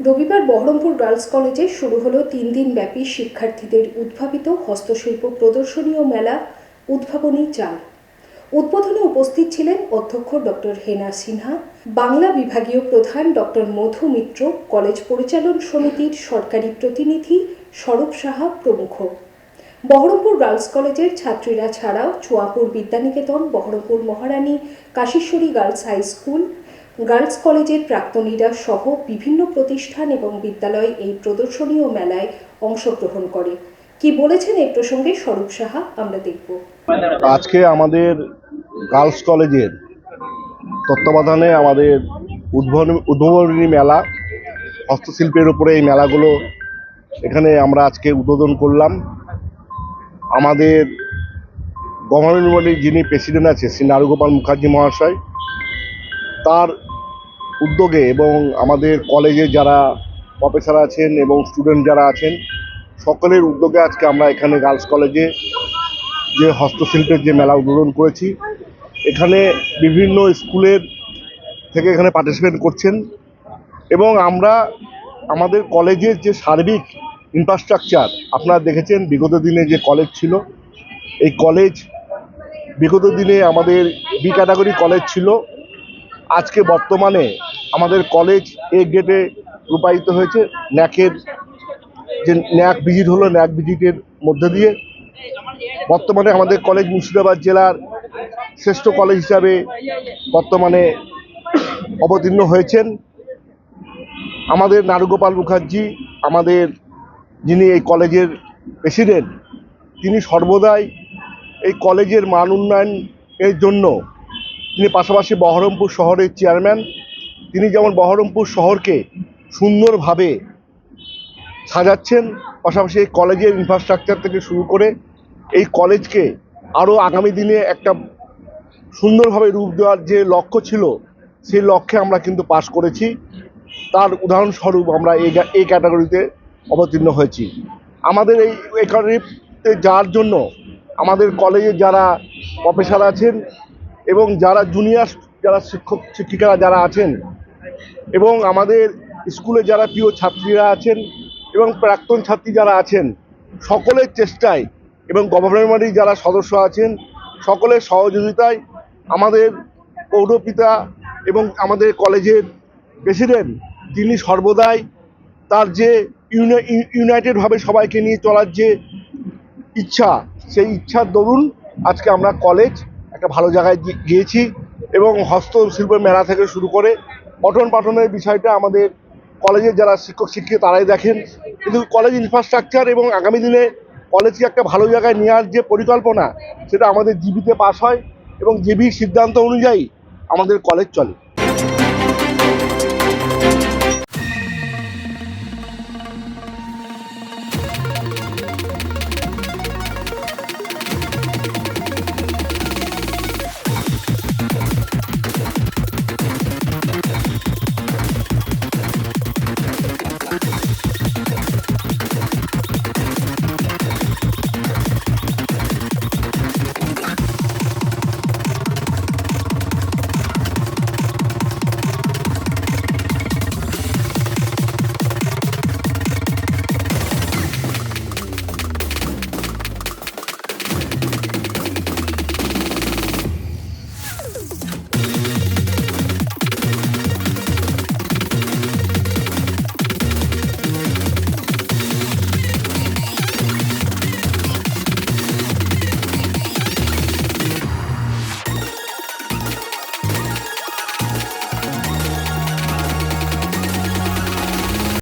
রবিবার বহরমপুর গার্লস কলেজে শুরু হলো তিন দিন ব্যাপী শিক্ষার্থীদের উদ্ভাবিত হস্তশিল্প প্রদর্শনী ও মেলা, উদ্ভাবনী চাল। উদ্বোধনে উপস্থিত ছিলেন অধ্যক্ষ ডক্টর হেনা সিনহা, বাংলা বিভাগীয় প্রধান ডক্টর মধু মিত্র, কলেজ পরিচালন সমিতির সরকারি প্রতিনিধি স্বরূপ সাহা প্রমুখ। বহরমপুর গার্লস কলেজের ছাত্রীরা ছাড়াও Chuapur Vidyaniketan, Berhampore Maharani Kashiswari girls high school girls কলেজের প্রাক্তনীরা সহ বিভিন্ন প্রতিষ্ঠান এবং বিদ্যালয় এই প্রদর্শনী ও মেলায় অংশগ্রহণ করে। কি বলেছেন এই প্রসঙ্গে স্বরূপ সাহা, আমরা দেখব। আজকে আমাদের গার্লস কলেজের তত্ত্বাবধানে আমাদের উদ্ভাবনী উদ্ভাবনী মেলা, হস্তশিল্পের উপরে এই মেলাগুলো এখানে আমরা আজকে উদ্বোধন করলাম। আমাদের গভর্নমেন্ট বডির যিনি প্রেসিডেন্ট আছে, শ্রী নারুগোপাল মুখার্জি মহাশয় তার উদ্যোগে এবং আমাদের কলেজে যারা প্রফেসর আছেন এবং স্টুডেন্ট যারা আছেন, সকলের উদ্যোগে আজকে আমরা এখানে গার্লস কলেজে যে হস্তশিল্পের যে মেলা উদ্বোধন করেছি, এখানে বিভিন্ন স্কুলের থেকে এখানে পার্টিসিপেট করছেন এবং আমরা আমাদের কলেজের যে সার্বিক ইনফ্রাস্ট্রাকচার আপনারা দেখেছেন বিগত দিনে যে কলেজ ছিল, এই কলেজ বিগত দিনে আমাদের বি ক্যাটাগরি কলেজ ছিল। আজকে বর্তমানে আমাদের কলেজ এ গেটে রূপায়িত হয়েছে। ন্যাকের যে ন্যাক ভিজিট হলো ন্যাক ভিজিটের মধ্যে দিয়ে। বর্তমানে আমাদের কলেজ মুর্শিদাবাদ জেলার শ্রেষ্ঠ কলেজ হিসাবে বর্তমানে অবতীর্ণ হয়েছেন। আমাদের নারুগোপাল মুখার্জি, আমাদের যিনি এই কলেজের প্রেসিডেন্ট তিনি সর্বদাই এই কলেজের মান উন্নয়নের জন্য তিনি পাশাপাশি বহরমপুর শহরের চেয়ারম্যান। তিনি যেমন বহরমপুর শহরকে সুন্দরভাবে সাজাচ্ছেন, পাশাপাশি এই কলেজের ইনফ্রাস্ট্রাকচার থেকে শুরু করে এই কলেজকে আরও আগামী দিনে একটা সুন্দরভাবে রূপ দেওয়ার যে লক্ষ্য ছিল, সেই লক্ষ্যে আমরা কিন্তু পাশ করেছি। তার উদাহরণস্বরূপ আমরা এই ক্যাটাগরিতে অবতীর্ণ হয়েছি। আমাদের এই এই ক্যাটাগরিতে যাওয়ার জন্য আমাদের কলেজে যারা প্রফেসর আছেন এবং যারা জুনিয়র যারা শিক্ষক, শিক্ষিকারা যারা আছেন এবং আমাদের স্কুলে যারা প্রিয় ছাত্রীরা আছেন এবং প্রাক্তন ছাত্রী যারা আছেন, সকলের চেষ্টায় এবং গভর্নমেন্ট বডির যারা সদস্য আছেন, সকলের সহযোগিতায় আমাদের পৌরপিতা এবং আমাদের কলেজের প্রেসিডেন্ট তিনি সর্বদাই তার যে ইউনাই- ইউ- ইউনাইটেডভাবে সবাইকে নিয়ে চলার যে ইচ্ছা, সেই ইচ্ছার দরুন আজকে আমরা কলেজ একটা ভালো জায়গায় গিয়েছি এবং হস্তশিল্পের মেলা থেকে শুরু করে পঠন পাঠনের বিষয়টা আমাদের কলেজের যারা শিক্ষক, শিক্ষিকা তারাই দেখেন। কিন্তু কলেজ ইনফ্রাস্ট্রাকচার এবং আগামী দিনে কলেজকে একটা ভালো জায়গায় নেওয়ার যে পরিকল্পনা, সেটা আমাদের জিবিতে পাশ হয় এবং জিবির সিদ্ধান্ত অনুযায়ী আমাদের কলেজ চলে।